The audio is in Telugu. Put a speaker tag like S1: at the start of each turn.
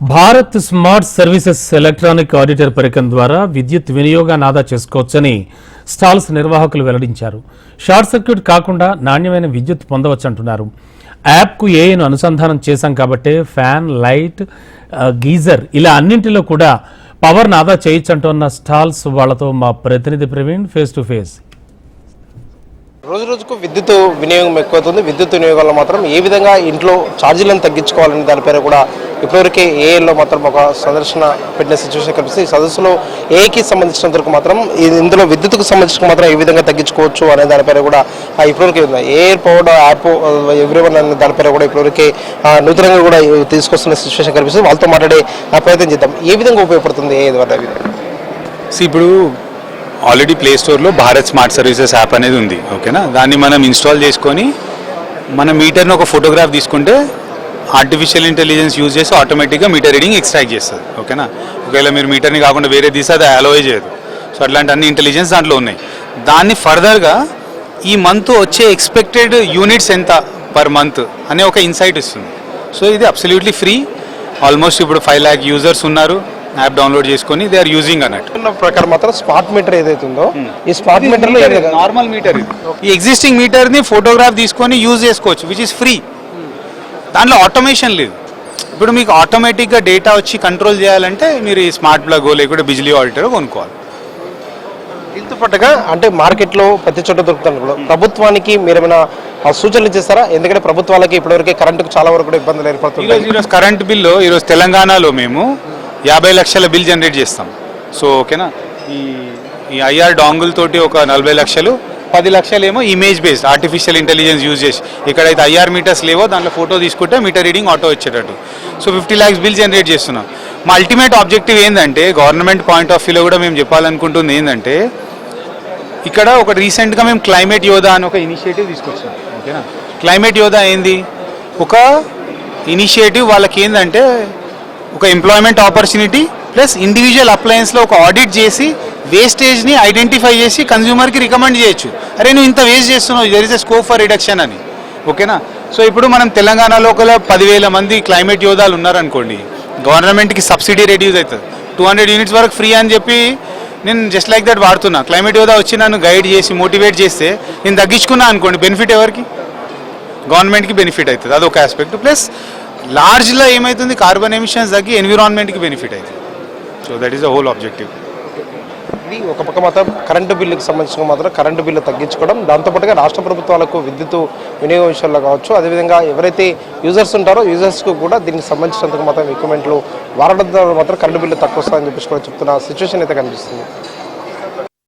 S1: Bharat smart services electronic auditor పరికరం ద్వారా విద్యుత్ వినియోగాన్ని ఆదా చేసుకోవచ్చని స్టాల్స్ నిర్వాహకులు వెల్లడించారు. షార్ట్ సర్క్యూట్ కాకుండా నాణ్యమైన విద్యుత్ పొందవచ్చంటున్నారు. యాప్కు ఏఐను అనుసంధానం చేశాం కాబట్టే ఫ్యాన్ లైట్ గీజర్ ఇలా అన్నింటిలో కూడా పవర్ను ఆదా చేయొచ్చంటున్న స్టాల్స్ వాళ్ళతో మా ప్రతినిధి ప్రవీణ్ ఫేస్ టు ఫేస్.
S2: రోజు రోజుకు విద్యుత్ వినియోగం ఎక్కువవుతుంది. విద్యుత్ వినియోగంలో మాత్రం ఏ విధంగా ఇంట్లో ఛార్జీలను తగ్గించుకోవాలని దానిపైన కూడా ఇప్పటివరకే ఏఏలో మాత్రం ఒక సందర్శన పెట్టిన సిచ్యువేషన్ కనిపిస్తుంది. ఈ సదస్సులో ఏకి సంబంధించినంత వరకు మాత్రం ఇది- ఇందులో విద్యుత్కు సంబంధించిన మాత్రం ఏ విధంగా తగ్గించుకోవచ్చు అనే దానిపైన కూడా ఆ, ఇప్పటివరకు ఉంది. ఎయిర్ పవర్డ్ యాప్ ఎవ్రీవన్ అనే దానిపైన కూడా ఇప్పటివరకే నూతనంగా కూడా తీసుకొస్తున్న సిచ్యువేషన్ కనిపిస్తుంది. వాళ్ళతో మాట్లాడే ప్రయత్నం చేద్దాం. ఏ విధంగా ఉపయోగపడుతుంది ఏ ద్వారా
S3: ఇప్పుడు ఆల్రెడీ ప్లే స్టోర్లో భారత్ స్మార్ట్ సర్వీసెస్ యాప్ అనేది ఉంది. ఓకేనా దాన్ని మనం ఇన్స్టాల్ చేసుకొని మన మీటర్ని ఒక ఫోటోగ్రాఫ్ తీసుకుంటే ఆర్టిఫిషియల్ ఇంటెలిజెన్స్ యూజ్ చేసి ఆటోమేటిక్గా మీటర్ రీడింగ్ ఎక్స్ట్రాక్ట్ చేస్తుంది ఓకేనా ఒకవేళ మీరు మీటర్ని కాకుండా వేరే తీస్తే అది అలోయ్ చేయదు. సో అట్లాంటి అన్ని ఇంటెలిజెన్స్ దాంట్లో ఉన్నాయి. దాన్ని ఫర్దర్గా ఈ మంత్ వచ్చే ఎక్స్పెక్టెడ్ యూనిట్స్ ఎంత పర్ మంత్ అనే ఒక ఇన్సైట్ ఇస్తుంది సో ఇది అబ్సల్యూట్లీ ఫ్రీ ఆల్మోస్ట్ ఇప్పుడు ఫైవ్ ల్యాక్ యూజర్స్ ఉన్నారు. యాప్ డౌన్లోడ్ చేసుకొని దే ఆర్ యూజింగ్ అన్నట్టు
S2: ప్రకారం మాత్రం స్మార్ట్ మీటర్ ఏదైతే ఉందో ఈ స్మార్ట్ మీటర్
S3: నార్మల్ మీటర్ ఇది. ఈ ఎగ్జిస్టింగ్ మీటర్ని ఫోటోగ్రాఫ్ తీసుకొని యూజ్ చేసుకోవచ్చు విచ్ ఇస్ ఫ్రీ దాంట్లో ఆటోమేషన్ లేదు. ఇప్పుడు మీకు ఆటోమేటిక్గా డేటా వచ్చి కంట్రోల్ చేయాలంటే మీరు ఈ స్మార్ట్ ప్లగ్ లేకుంటే బిజిలీ ఆడిటర్ కొనుక్కోవాలి.
S2: దీంతో పాటుగా అంటే మార్కెట్లో ప్రతి చోట దొరుకుతుంది కూడా. ప్రభుత్వానికి మీరు ఏమైనా సూచనలు చేస్తారా? ఎందుకంటే ప్రభుత్వాలకి ఇప్పటివరకే కరెంటుకు చాలా వరకు కూడా ఇబ్బందులు ఏర్పడుతున్నాయి
S3: ఈరోజు కరెంట్ బిల్లు ఈరోజు తెలంగాణలో మేము యాభై లక్షల బిల్ జనరేట్ చేస్తాం. సో ఓకేనా? ఈ ఈ ఐఆర్ డాంగుల్ తోటి ఒక నలభై లక్షలు పది లక్షలేమో image based artificial intelligence use చేసి. ఎక్కడైతే ఐఆర్ మీటర్స్ లేవో దాంట్లో ఫోటో తీసుకుంటే మీటర్ రీడింగ్ ఆటో వచ్చేటట్టు. So fifty lakhs bill generate చేస్తున్నాం. మా అల్టిమేట్ ఆబ్జెక్టివ్ ఏంటంటే గవర్నమెంట్ పాయింట్ ఆఫ్ వ్యూలో కూడా మేము చెప్పాలనుకుంటుంది ఏంటంటే ఇక్కడ ఒక రీసెంట్గా మేము క్లైమేట్ యోధా అని ఒక ఇనిషియేటివ్ తీసుకొచ్చాం ఓకేనా? క్లైమేట్ యోధా ఏంది? ఒక ఇనిషియేటివ్ వాళ్ళకి ఏంటంటే ఒక ఎంప్లాయ్మెంట్ ఆపర్చునిటీ ప్లస్ ఇండివిజువల్ అప్లయన్స్లో ఒక ఆడిట్ చేసి వేస్టేజ్ని ఐడెంటిఫై చేసి కన్జ్యూమర్కి రికమెండ్ చేయొచ్చు. అరే నువ్వు ఇంత వేస్ట్ చేస్తున్నావు there is a scope for reduction అని. ఓకేనా సో ఇప్పుడు మనం తెలంగాణలో ఒక పదివేల మంది క్లైమేట్ యోధాలు ఉన్నారనుకోండి గవర్నమెంట్కి సబ్సిడీ రెడ్యూస్ అవుతుంది. టూ హండ్రెడ్ యూనిట్స్ వరకు ఫ్రీ అని చెప్పి నేను జస్ట్ లైక్ దట్ వాడుతున్నా. క్లైమేట్ యోధా వచ్చి నన్ను గైడ్ చేసి మోటివేట్ చేస్తే నేను తగ్గించుకున్నా అనుకోండి బెనిఫిట్ ఎవరికి? గవర్నమెంట్కి బెనిఫిట్ అవుతుంది. అదొక ఆస్పెక్ట్ ప్లస్ లార్జ్లో ఏమవుతుంది కార్బన్ ఎమిషన్స్ తగ్గి ఎన్విరాన్మెంట్కి బెనిఫిట్ అవుతుంది. So that is the whole objective
S2: ఇది ఒక పక్క మాత్రం కరెంటు బిల్లుకి సంబంధించిన మాత్రం కరెంటు బిల్లు తగ్గించుకోవడం దాంతోపాటుగా రాష్ట్ర ప్రభుత్వాలకు విద్యుత్ వినియోగం విషయంలో కావచ్చు అదేవిధంగా ఎవరైతే యూజర్స్ ఉంటారో యూజర్స్కు కూడా దీనికి సంబంధించినందుకు మాత్రం ఎక్విప్మెంట్లు వారడంతో ద్వారా మాత్రం కరెంటు బిల్లు తక్కువ వస్తుందని చెప్పేసి కూడా చెప్తున్న సిచ్యువేషన్ అయితే కనిపిస్తుంది.